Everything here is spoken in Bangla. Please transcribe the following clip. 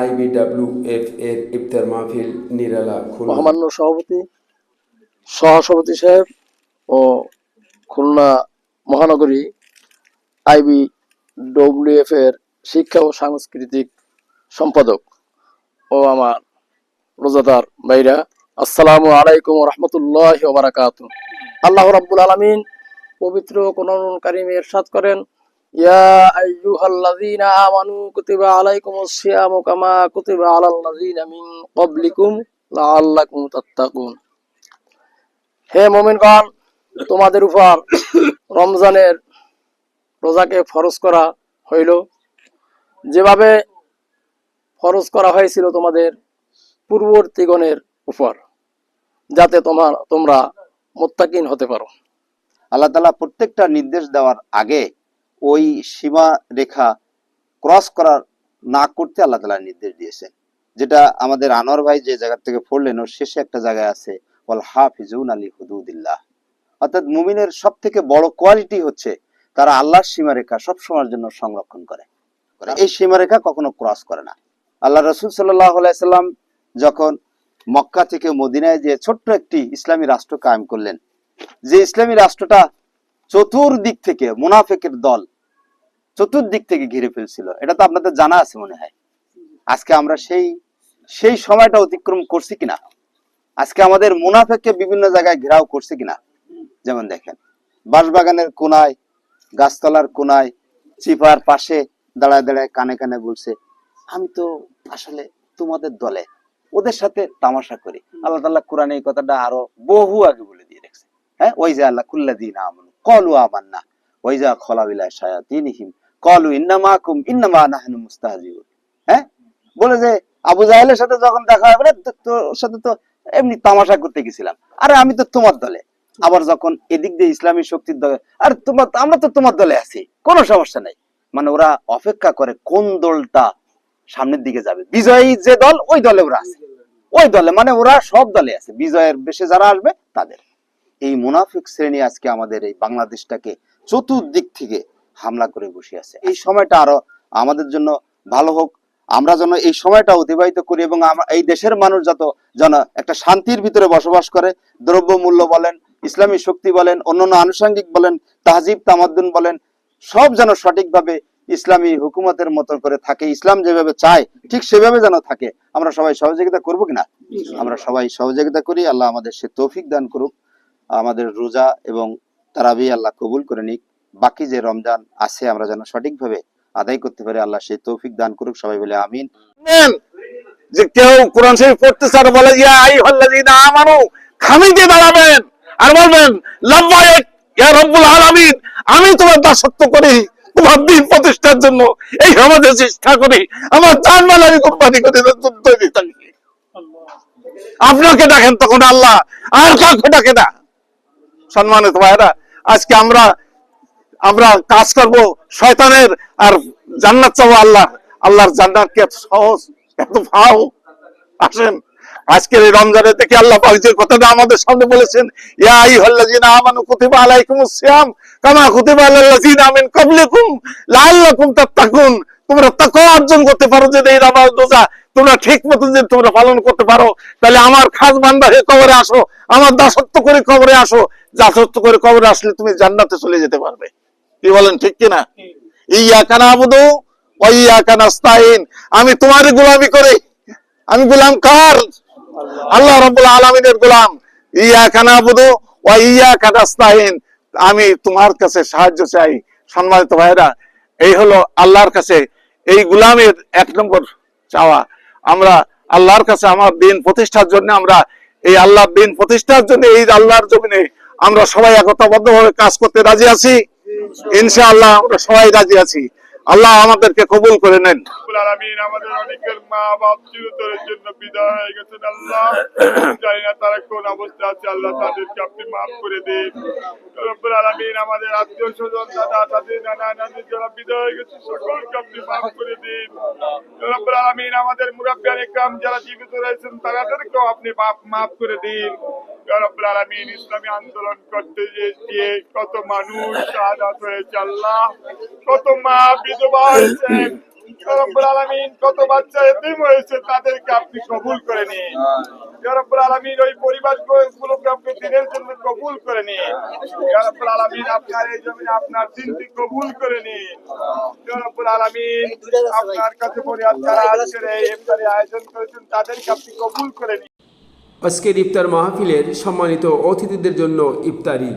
আইবিডাব্লিউএফ এর ইফতার মাহফিল নিরালা মহামান্য সভাপতি, সহসভাপতি সাহেব ও খুলনা মহানগরী আইবি ডব্লিউএফ এর শিক্ষা ও সাংস্কৃতিক সম্পাদক ও আমার রোজাদার ভাইরা, আসসালামু আলাইকুম রহমতুল্লাহ বারাকাত আল্লাহ রাব্বুল আলামিন পবিত্র কোরআন কারিমে করেন কুতিবা আলাইকুমুস সিয়ামু কামা কুতিবা আলাল্লাযীনা মিন ক্বাবলিকুম লাআল্লাকুম তাত্তাকুন হে মুমিনগণ, তোমাদের উপর রমজানের রোজাকে ফরজ করা হইল। যেভাবে ফরজ করা হয়েছিল তোমাদের পূর্ববর্তীগণের উপর, যাতে তোমার, তোমরা মোত্তাকিন হতে পারো। আল্লাহ তালা প্রত্যেকটা নির্দেশ দেওয়ার আগে ওই সীমা রেখা ক্রস করার না করতে আল্লাহ তালা নির্দেশ দিয়েছেন। যেটা আমাদের আনোয়ার ভাই যে জায়গা থেকে পড়লেন ওর শেষে একটা জায়গায় আছে ওয়াল হাফিজুন আলী হুদুদিল্লাহ। অর্থাৎ মুমিনের সব থেকে বড় কোয়ালিটি হচ্ছে তারা আল্লাহর সীমারেখা সব সময়ের জন্য সংরক্ষণ করে। করে। এই সীমারেখা কখনো ক্রস করে না। আল্লাহ রসুল সাল্লাম যখন মক্কা থেকে মদিনায় যে ছোট্ট একটি ইসলামী রাষ্ট্র কায়েম করলেন যে ইসলামী রাষ্ট্রটা চতুর্দিক থেকে মুনাফেকের দল চতুর্দিক থেকে ঘিরে ফেলছিল। এটা তো আপনাদের জানা আছে মনে হয়। আজকে আমরা সেই সেই সময়টা অতিক্রম করছি কিনা? আজকে আমাদের মুনাফেককে বিভিন্ন জায়গায় ঘেরাও করছে কিনা? যেমন দেখেন, বাঁশবাগানের কোনায়, গাছতলার কোনায়, চিপার পাশে দাঁড়ায় দাঁড়ায় কানে কানে বলছে, আমি তো আসলে তোমাদের দলে, ওদের সাথে তামাশা করি। আল্লাহ তাল্লাহ কোরআন এই কথাটা আরও বহু আগে বলে দিয়ে রেখেছে। হ্যাঁ ওই যে আল্লাহ কুল্লা দিন কলু না ওই যা খলাবিলা শায়াতিনহিম। কলু ইন্নামা হ্যাঁ? বলে যে আবু জাহেলের সাথে যখন দেখা তো- তোর সাথে তো এমনি তামাশা করতে গেছিলাম। আরে আমি তো তোমার দলে। আবার যখন এদিক দিয়ে ইসলামী শক্তির দলে, আরে তোমার আমরা তো তোমার দলে আছি, কোনো সমস্যা নাই। মানে ওরা অপেক্ষা করে কোন দলটা সামনের দিকে যাবে। বিজয়ী যে দল, ওই দলে ওরা আছে। ওই দলে মানে ওরা সব দলে আছে। বিজয়ের বেশে যারা আসবে, তাদের। এই মুনাফিক শ্রেণি আজকে আমাদের এই বাংলাদেশটাকে চতুর্দিক থেকে হামলা করে বসে আছে। এই সময়টা আরও আমাদের জন্য ভালো হোক। আমরা যেন এই সময়টা অতিবাহিত করি এবং এই দেশের মানুষ যত যেন একটা শান্তির ভিতরে বসবাস করে দ্রব্য মূল্য বলেন ইসলামী শক্তি বলেন অন্যান্য আনুষঙ্গিক বলেন তাহজিব তামাদ্দুন বলেন সব যেন সঠিকভাবে ইসলামী হুকুমতের মতো করে থাকে ইসলাম যেভাবে চায় ঠিক সেভাবে যেন থাকে। আমরা সবাই সহযোগিতা করব কিনা? আমরা সবাই সহযোগিতা করি আল্লাহ আমাদের সে তৌফিক দান করুক আমাদের রোজা এবং তারাবি আল্লাহ কবুল করে নিক। বাকি যে রমজান আছে, আমরা যেন সঠিকভাবে আদায় করতে পারি, আল্লাহ সেই তৌফিক দান করুক, সবাই বলে আমিন। যে কেউ কোরআন শরীফ পড়তে চান বলে, ইয়া আইয়ুহাল্লাযীনা আমানু, খামিতে দাঁড়াবেন। আর বলবেন লাব্বাইক ইয়া রব্বুল আলামিন, আমি তোমার দাসত্ব করি, তোমার দিন প্রতিষ্ঠার জন্য, এই সমাজে চেষ্টা করি, আমার জান মাল আমি কোরবানি করে তৈরি আপনাকে ডাকেন তখন আল্লাহ, আর কাউকে ডাকে না। সম্মানিত ভাইরা আজকে আমরা আমরা কাজ করব শয়তানের আর জান্নাত চাবো আল্লাহ। আল্লাহর জান্নাত কি সহজ এত ভাও আসেন, আজকের এই রমজানে থেকে আল্লাহ কথাটা আমাদের সামনে বলেছেন, ইয়া আইয়ুহাল্লাযীনা আমানু কুতিবা সিয়াম কামা কুতিবা তাত্তাকুন। তোমরা তাকওয়া অর্জন করতে পারো যে এই রোজা। তোমরা ঠিক মতো যদি তোমরা পালন করতে পারো, তাহলে আমার খাস বান্দা হয়ে কবরে আসো, আমার দাসত্ব করে কবরে আসো। দাসত্ব করে কবরে আসলে তুমি জান্নাতে চলে যেতে পারবে। কি বলেন, ঠিক কিনা? ইয়া কানা আবুদু ওয়া কানাস্তাইন আমি তোমারই গোলামি করি। আমি গোলাম কার? আল্লাহ রাব্বুল আলামিনের গোলাম। ইয়া কানা আবুদু ইয়া কানাস্তাইন আমি তোমার কাছে সাহায্য চাই, সম্মানিত ভাইরা এই হলো আল্লাহর কাছে। এই গোলামের এক নম্বর চাওয়া। আমরা আল্লাহর কাছে আমার দিন প্রতিষ্ঠার জন্য আমরা এই আল্লাহর দিন প্রতিষ্ঠার জন্য এই আল্লাহর জমিনে আমরা সবাই একতাবদ্ধভাবে কাজ করতে রাজি আছি। ইনশাআল্লাহ আমরা সবাই রাজি আছি। আল্লাহ আমাদেরকে কবুল করে নেন। আমাদের অনেকের মা তারা তাদেরকে আপনি যারা জীবিত রয়েছেন তাদেরকেও আপনি মাফ করে দিন। তাদেরকে আপনি কবুল করে নিন। ওই পরিবারগুলোকে আপনি দিনের জন্য কবুল করে নিন। রব্বুল আপনার এই জমিনে আপনার দিনটি কবুল করে নিন। রব্বুল আপনার কাছে ইফতারি আয়োজন করেছেন, তাদেরকে আপনি কবুল করে আজকের ইফতার মাহফিলের সম্মানিত অতিথিদের জন্য ইফতারি।